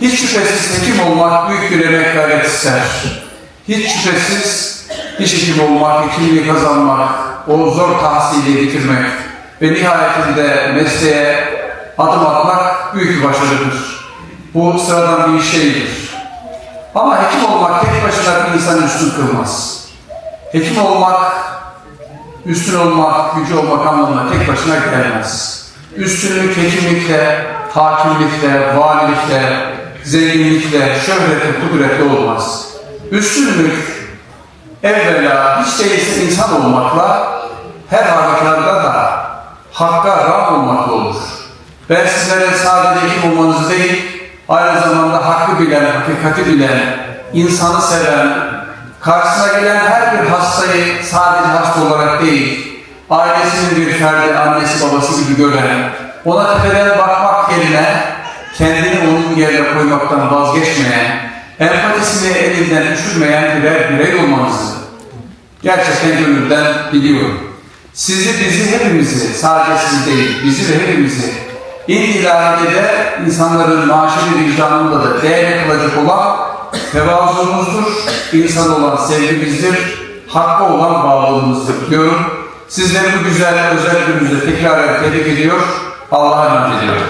Hiç şüphesiz hekim olmak büyük bir emek gayret ister. Hiç şüphesiz diş hekimi olmak, hekimliği kazanmak, o zor tahsili bitirmek ve nihayetinde mesleğe adım atmak büyük bir başarıdır. Bu sıradan bir iş değildir. Ama hekim olmak tek başına bir insanı üstün kılmaz. Hekim olmak, üstün olmak, gücü olmak anlamına tek başına gelmez. Üstünlük hekimlikle, hakimlikle, valilikle, zenginlikle, şöhretle, kudretle olmaz. Üstünlük evvela hiç değilse insan olmakla, her halükarda da hakka ram olmakla olur. Ben sizlere sadece hekim olmanızı değil, aynı zamanda hakkı bilen, hakikati bilen, insanı seven, karşısına gelen her bir hastayı sadece hasta olarak değil, ailesinin bir ferdi, annesi babası gibi gören, ona tepeden bakmak yerine kendini yerine koymaktan vazgeçmeyen, empatisini elinden düşürmeyen birer birey olmanızı gerçekten gönülden biliyorum. Sizi, bizi, hepimizi, sadece sizi değil, bizi ve hepimizi İlahide insanların maaşını vicdanında da değerli kılacak olan tevazumuzdur, insan olan sevgimizdir, hakka olan bağlılığımızdır diyorum. Sizleri bu güzel özel gününüzde tekrar tebrik ediyor, Allah'a emanet ediyorum.